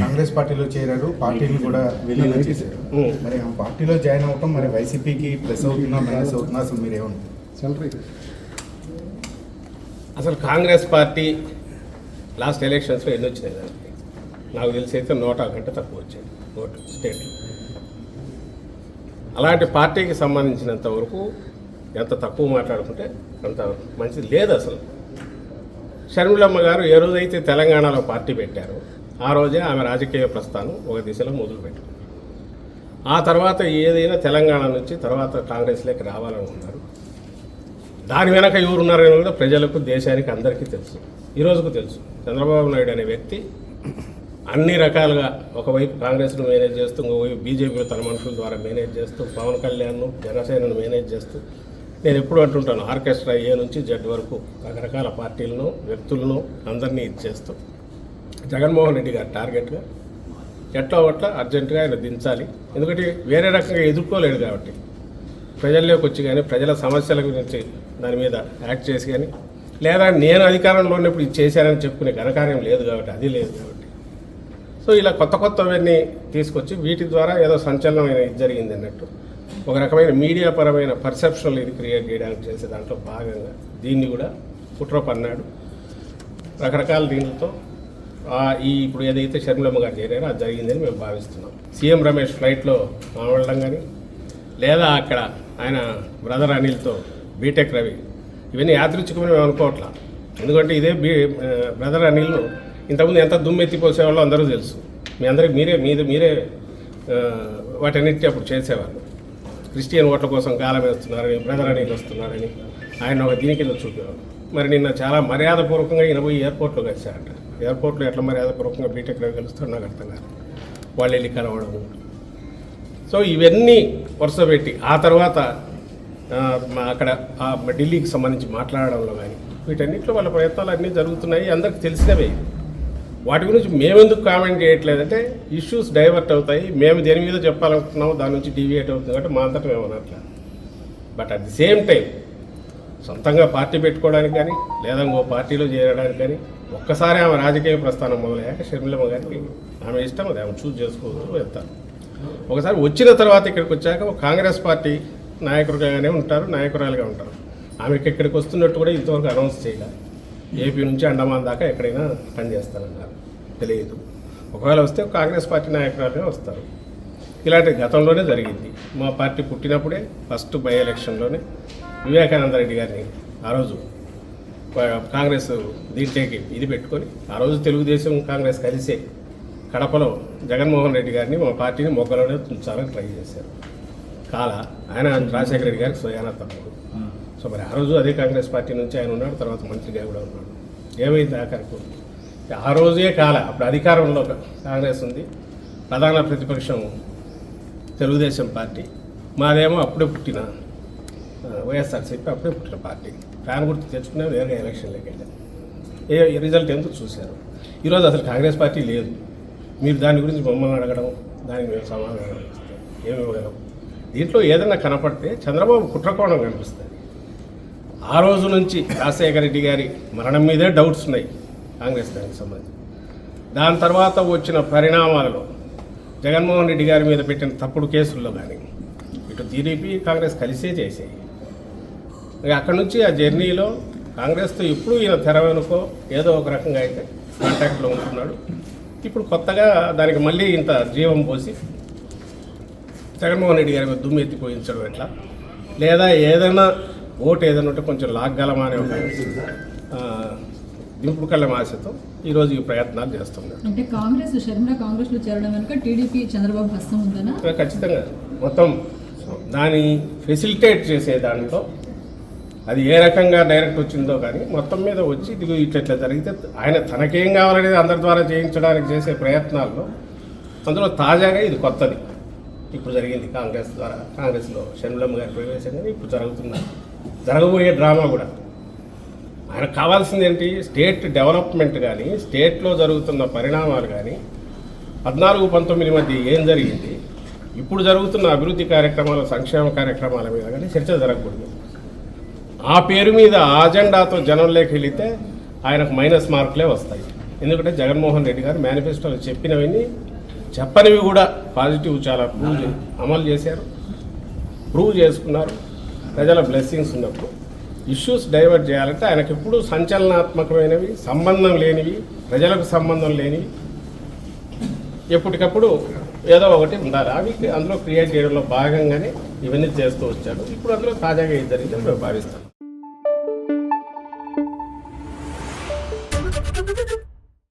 కాంగ్రెస్ పార్టీలో చేరారు. పార్టీని కూడా విలీనం చేశారు. మరి ఆ పార్టీలో జాయిన్ అవటం మరి వైసీపీకి ప్లస్ అవుతుందా మైనస్ అవుతుందా అసలు మీరేమనుకుంటారు అసలు కాంగ్రెస్ పార్టీ లాస్ట్ ఎలక్షన్స్లో ఎన్ని వచ్చినాయి దానికి? నాకు తెలిసి అయితే నూట కంటే తక్కువ వచ్చాయి ఓటు స్టేట్లో అలాంటి పార్టీకి సంబంధించినంత వరకు ఎంత తక్కువ మాట్లాడుకుంటే అంత మంచిది లేదు అసలు. షర్మిలమ్మ గారు ఏ రోజైతే తెలంగాణలో పార్టీ పెట్టారో ఆ రోజే ఆమె రాజకీయ ప్రస్థానం ఒక దిశలో మొదలుపెట్టింది. ఆ తర్వాత ఏదైనా తెలంగాణ నుంచి తర్వాత కాంగ్రెస్లోకి రావాలనుకున్నారు. దాని వెనక ఎవరున్నారని కూడా ప్రజలకు దేశానికి అందరికీ తెలుసు. ఈరోజుకు తెలుసు. చంద్రబాబు నాయుడు అనే వ్యక్తి అన్ని రకాలుగా ఒకవైపు కాంగ్రెస్ను మేనేజ్ చేస్తూ ఇంకోవైపు బీజేపీలో తన మనుషుల ద్వారా మేనేజ్ చేస్తూ పవన్ కళ్యాణ్ను జనసేనను మేనేజ్ చేస్తూ నేను ఎప్పుడు అంటుంటాను ఆర్కెస్ట్రా ఏ నుంచి జడ్ వరకు రకరకాల పార్టీలను వ్యక్తులను అందరినీ ఇది చేస్తూ జగన్మోహన్ రెడ్డి గారు టార్గెట్గా ఎట్లా ఒట్లా అర్జెంటుగా ఆయన దించాలి. ఎందుకంటే వేరే రకంగా ఎదుర్కోలేడు కాబట్టి. ప్రజల్లోకి వచ్చి కానీ ప్రజల సమస్యల గురించి దాని మీద యాక్ట్ చేసి కానీ లేదా నేను అధికారంలో ఉన్నప్పుడు ఇది చేశానని చెప్పుకునే ఘనకార్యం లేదు కాబట్టి అది లేదు కాబట్టి. సో ఇలా కొత్త కొత్తవన్నీ తీసుకొచ్చి వీటి ద్వారా ఏదో సంచలనమైన ఇది జరిగింది అన్నట్టు. ఒక రకమైన మీడియా పరమైన పర్సెప్షన్లు ఇది క్రియేట్ చేయడానికి చేసే దాంట్లో భాగంగా దీన్ని కూడా కుట్ర పన్నాడు రకరకాల దీనితో ఈ ఇప్పుడు ఏదైతే షర్మిలమ్మ గారు చేరారో అది జరిగిందని మేము భావిస్తున్నాం. సీఎం రమేష్ ఫ్లైట్లో మాట్లాడడం కానీ లేదా అక్కడ ఆయన బ్రదర్ అనిల్తో బీటెక్ రవి ఇవన్నీ యాదృచ్ఛికమని మేము అనుకోవట్లా. ఎందుకంటే ఇదే బీ బ్రదర్ అనిల్ను ఇంతకుముందు ఎంత దుమ్మెత్తిపోసేవాళ్ళో అందరూ తెలుసు. మీ అందరికి మీరే మీద మీరే వాటన్నిటి అప్పుడు చేసేవాళ్ళు క్రిస్టియన్ ఓట్ల కోసం గాలం వేస్తున్నారని బ్రదర్ అని వస్తున్నారని ఆయన ఒక దీని కింద చూపేవారు. మరి నిన్న చాలా మర్యాదపూర్వకంగా ఈయన పోయి ఎయిర్పోర్ట్లో కలిశారంట. ఎయిర్పోర్ట్లో ఎట్లా మర్యాదపూర్వకంగా బీటెక్ కలుస్తాడు నాకు అర్థం కాదు. వాళ్ళు వెళ్ళి కలవడము సో ఇవన్నీ వరుస పెట్టి ఆ తర్వాత మా అక్కడ ఢిల్లీకి సంబంధించి మాట్లాడడంలో కానీ వీటన్నిటిలో వాళ్ళ ప్రయత్నాలు అన్నీ జరుగుతున్నాయి. అందరికి తెలిసినవే. వాటి గురించి మేమెందుకు కామెంట్ చేయట్లేదంటే ఇష్యూస్ డైవర్ట్ అవుతాయి. మేము దేని మీద చెప్పాలనుకుంటున్నాము దాని నుంచి డీవియేట్ అవుతుంది కాబట్టి మా అంతటా మేము అనట్లా but at the same time సొంతంగా పార్టీ పెట్టుకోవడానికి కానీ లేదా ఇంకో పార్టీలో చేరడానికి కానీ ఒక్కసారి ఆమె రాజకీయ ప్రస్థానం మొదలయ్యాక షర్మిలమ్మ గారికి ఆమె ఇష్టం అది. ఆమె చూస్ చేసుకోవచ్చు వెళ్తారు. ఒకసారి వచ్చిన తర్వాత ఇక్కడికి వచ్చాక ఒక కాంగ్రెస్ పార్టీ నాయకులుగానే ఉంటారు నాయకురాలుగా ఉంటారు. ఆమెకి ఇక్కడికి వస్తున్నట్టు కూడా ఇంతవరకు అనౌన్స్ చేయాలి ఏపీ నుంచి అండమాన్ దాకా ఎక్కడైనా పనిచేస్తారన్నారు. తెలియదు. ఒకవేళ వస్తే కాంగ్రెస్ పార్టీ నాయకురాలుగా వస్తారు. ఇలాంటి గతంలోనే జరిగింది. మా పార్టీ పుట్టినప్పుడే ఫస్ట్ బై ఎలక్షన్లోనే వివేకానంద రెడ్డి గారిని ఆ రోజు కాంగ్రెస్ దీంట్లోకి ఇది పెట్టుకొని ఆ రోజు తెలుగుదేశం కాంగ్రెస్ కలిసే కడపలో జగన్మోహన్ రెడ్డి గారిని మా పార్టీని మొగ్గలోనే ఉంచాలని ట్రై చేశారు. కాల ఆయన రాజశేఖర రెడ్డి గారికి స్వయాన తప్పుడు సో మరి ఆ రోజు అదే కాంగ్రెస్ పార్టీ నుంచి ఆయన ఉన్నాడు తర్వాత మంత్రిగా కూడా ఉన్నాడు. ఏమైంది ఆఖరకు? ఆ రోజే కాల అప్పుడు అధికారంలో కాంగ్రెస్ ఉంది ప్రధాన ప్రతిపక్షం తెలుగుదేశం పార్టీ. మాదేమో అప్పుడే పుట్టిన వైఎస్ఆర్సీపీ అప్పుడే పుట్టిన పార్టీ. ఫ్యాన్ గుర్తు తెచ్చుకునే వేరే ఎలక్షన్లోకి వెళ్ళాం ఏ రిజల్ట్ ఎందుకు చూశారు? ఈరోజు అసలు కాంగ్రెస్ పార్టీ లేదు. మీరు దాని గురించి మమ్మల్ని అడగడం దానికి మేము సమాధానం ఇస్తాం. ఏమి ఇవ్వగలం? దీంట్లో ఏదైనా కనపడితే చంద్రబాబు కుట్రకోణం కనిపిస్తుంది. ఆ రోజు నుంచి రాజశేఖర రెడ్డి గారి మరణం మీదే డౌట్స్ ఉన్నాయి కాంగ్రెస్ దానికి సంబంధించి. దాని తర్వాత వచ్చిన పరిణామాలలో జగన్మోహన్ రెడ్డి గారి మీద పెట్టిన తప్పుడు కేసుల్లో కానీ ఇటు టీడీపీ కాంగ్రెస్ కలిసే చేసాయి అక్కడి నుంచి ఆ జర్నీలో కాంగ్రెస్తో ఇప్పుడు ఈయన తెరవెనుకో ఏదో ఒక రకంగా అయితే కాంటాక్ట్లో ఉంటున్నాడు. ఇప్పుడు కొత్తగా దానికి మళ్ళీ ఇంత జీవం పోసి జగన్మోహన్ రెడ్డి గారి మీద దుమ్మెత్తిపోయించడం ఎట్లా? లేదా ఏదైనా ఓటు ఏదైనా ఉంటే కొంచెం లాగ్గలమా అనే ఒక దింపుడు కళ్ళ ఆశతో ఈరోజు ఈ ప్రయత్నాలు చేస్తున్నాడు అంటే కాంగ్రెస్ షర్మిల కాంగ్రెస్లో చేరడం వెనుక టీడీపీ చంద్రబాబు హస్తం ఉందనా? ఖచ్చితంగా. మొత్తం దాన్ని ఫెసిలిటేట్ చేసే దాంట్లో అది ఏ రకంగా డైరెక్ట్ వచ్చిందో కానీ మొత్తం మీద వచ్చి ఇదిగో ఇట్లా ఇట్లా జరిగితే ఆయన తనకేం కావాలనేది అందరి ద్వారా చేయించడానికి చేసే ప్రయత్నాల్లో అందులో తాజాగా ఇది కొత్తది. ఇప్పుడు జరిగింది కాంగ్రెస్ ద్వారా కాంగ్రెస్లో షణ్ములమ్మ గారి ప్రవేశం కానీ ఇప్పుడు జరుగుతున్న జరగబోయే డ్రామా కూడా. ఆయనకు కావాల్సింది ఏంటి స్టేట్ డెవలప్మెంట్ కానీ స్టేట్లో జరుగుతున్న పరిణామాలు కానీ పద్నాలుగు పంతొమ్మిది మధ్య ఏం జరిగింది? ఇప్పుడు జరుగుతున్న అభివృద్ధి కార్యక్రమాలు సంక్షేమ కార్యక్రమాల మీద కానీ చర్చ జరగకూడదు. ఆ పేరు మీద అజెండాతో జనంలోకి వెళితే ఆయనకు మైనస్ మార్కులే వస్తాయి. ఎందుకంటే జగన్మోహన్ రెడ్డి గారు మేనిఫెస్టోలో చెప్పినవన్నీ చెప్పనివి కూడా పాజిటివ్ చాలా ప్రూవ్ అమలు చేశారు. ప్రూవ్ చేసుకున్నారు. ప్రజల బ్లెస్సింగ్స్ ఉన్నప్పుడు ఇష్యూస్ డైవర్ట్ చేయాలంటే ఆయనకు ఎప్పుడు సంచలనాత్మకమైనవి సంబంధం లేనివి ప్రజలకు సంబంధం లేనివి ఎప్పటికప్పుడు ఏదో ఒకటి ఉండాలి. అవి అందులో క్రియేట్ చేయడంలో భాగంగానే ఇవన్నీ చేస్తూ వచ్చాడు. ఇప్పుడు అందులో తాజాగా ఇది జరిగిందని మేము భావిస్తాం.